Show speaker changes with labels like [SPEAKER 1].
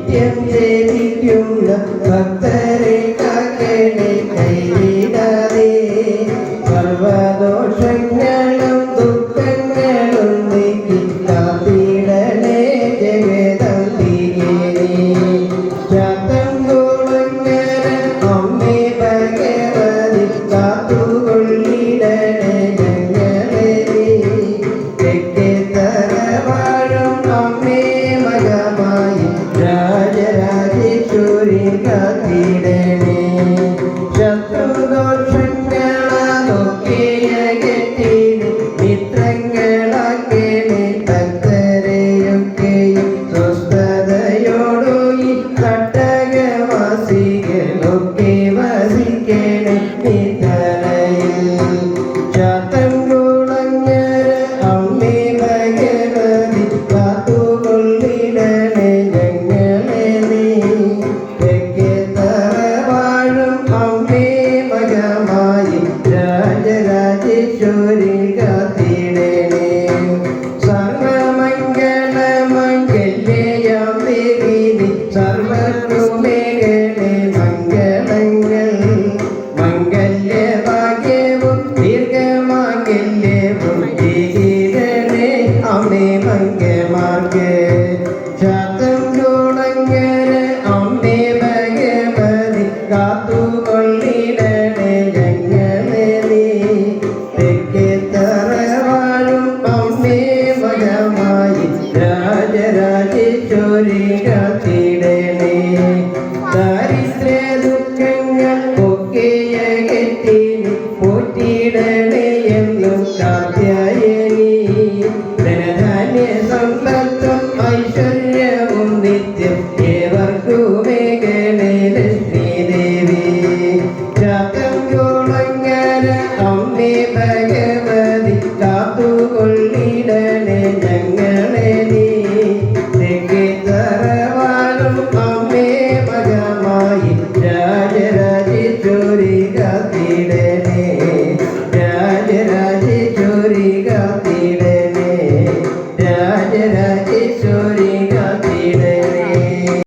[SPEAKER 1] നിത്യം സേവിക്കുന്ന ഭക്തരെ ഏവർക്കുമേഖലേ ദേവി ദേവി ഗുണങ്ങര അമ്മേ ഭഗവതി